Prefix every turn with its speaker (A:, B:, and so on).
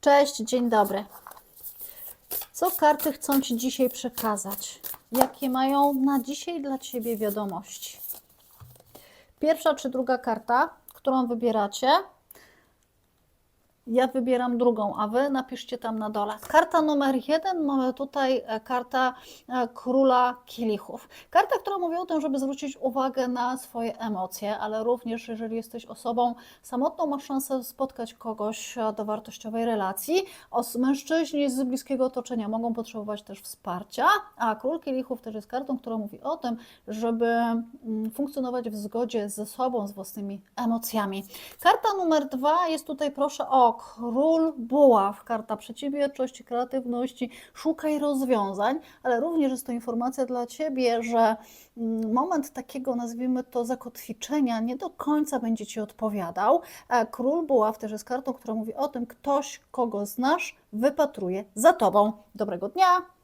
A: Cześć, dzień dobry. Co karty chcą Ci dzisiaj przekazać? Jakie mają na dzisiaj dla Ciebie wiadomości? Pierwsza czy druga karta, którą wybieracie? Ja wybieram drugą, a Wy napiszcie tam na dole. Karta numer jeden, mamy tutaj e, karta e, Króla Kielichów. Karta, która mówi o tym, żeby zwrócić uwagę na swoje emocje, ale również jeżeli jesteś osobą samotną, masz szansę spotkać kogoś e, do wartościowej relacji. Os- Mężczyźni z bliskiego otoczenia mogą potrzebować też wsparcia, a Król Kielichów też jest kartą, która mówi o tym, żeby mm, funkcjonować w zgodzie ze sobą, z własnymi emocjami. Karta numer dwa jest tutaj, proszę, o Król Buław. Karta przedsiębiorczości, kreatywności. Szukaj rozwiązań, ale również jest to informacja dla Ciebie, że mm, moment takiego, nazwijmy to, zakotwiczenia nie do końca będzie Ci odpowiadał. A Król Buław też jest kartą, która mówi o tym, ktoś, kogo znasz, wypatruje za Tobą. Dobrego dnia!